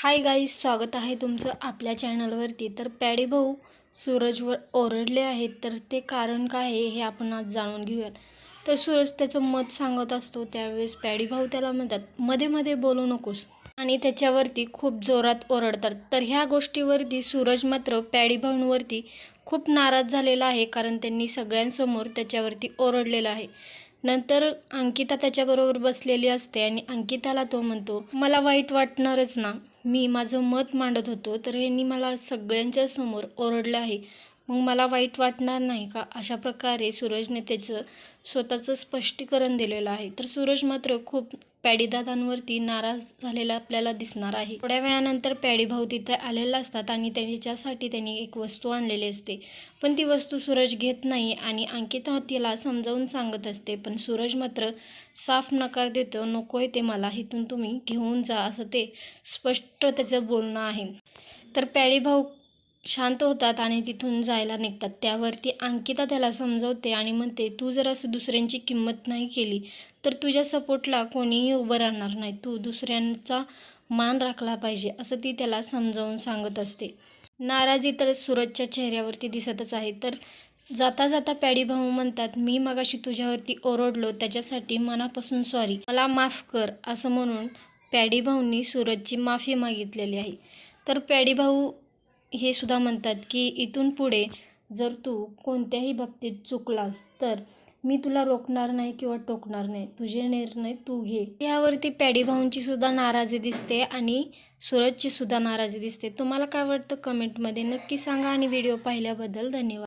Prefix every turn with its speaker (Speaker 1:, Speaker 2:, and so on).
Speaker 1: Hi guys स्वागत आहे तुमचं आपल्या चॅनलवरती. तर पॅडी भाऊ सूरजवर ओरडले आहेत. तर ते कारण काय आहे हे आपण आज जाणून घेऊयात. तर सूरज त्याचं मत सांगत असतो त्यावेळेस पॅडी भाऊ त्याला म्हणतात मध्ये मध्ये बोलू नकोस. आणि त्याच्यावरती खूप जोरात ओरडतात. तर ह्या गोष्टीवरती सूरज मात्र पॅडी भाऊंवरती खूप नाराज झालेला आहे कारण त्यांनी सगळ्यांसमोर त्याच्यावरती ओरडलेलं आहे. नंतर अंकिता त्याच्याबरोबर बसलेली असते आणि अंकिताला तो म्हणतो मला वाईट वाटणारच ना. मी माझं मत मांडत होतो तर ह्यांनी मला सगळ्यांच्या समोर ओरडलं आहे. मग मला वाईट वाटणार नाही का? अशा प्रकारे सूरजने त्याचं स्वतःचं स्पष्टीकरण दिलेलं आहे. तर सूरज मात्र खूप पॅडीदादांवरती नाराज झालेला आपल्याला दिसणार आहे. थोड्या वेळानंतर पॅडीभाऊ तिथं तिथे आलेला असतात आणि त्याच्यासाठी त्यांनी एक वस्तू आणलेली असते. पण ती वस्तू सूरज घेत नाही आणि अंकिता तिला समजावून सांगत असते पण सूरज मात्र साफ नकार देतो. नको आहे ते मला. इथून तुम्ही घेऊन जा असं ते स्पष्ट त्याचं बोलणं आहे. तर पॅडीभाऊ शांत होतात आणि तिथून जायला निघतात. त्यावरती अंकिता त्याला समजवते आणि म्हणते तू जर असं दुसऱ्यांची किंमत नाही केली तर तुझ्या सपोर्टला कोणीही उभं राहणार नाही. तू दुसऱ्यांचा मान राखला पाहिजे असं ती त्याला समजावून सांगत असते. नाराजी तर सूरजच्या चेहऱ्यावरती दिसतच आहे. तर जाता जाता पॅडी भाऊ म्हणतात मी मगाशी तुझ्यावरती ओरडलो त्याच्यासाठी मनापासून सॉरी मला माफ कर असं म्हणून पॅडी भाऊंनी सूरजची माफी मागितलेली आहे. तर पॅडी भाऊ हे सुद्धा म्हणतात की इथून पुढे जर तू कोणत्याही बाबतीत चुकलास तर मी तुला रोखणार नाही किंवा टोकणार नाही. तुझे निर्णय तू घे. यावरती पॅडी भाऊंची सुद्धा नाराजी दिसते आणि सूरजची सुद्धा नाराजी दिसते. तुम्हाला काय वाटतं? कमेंटमध्ये नक्की सांगा आणि व्हिडिओ पाहिल्याबद्दल धन्यवाद.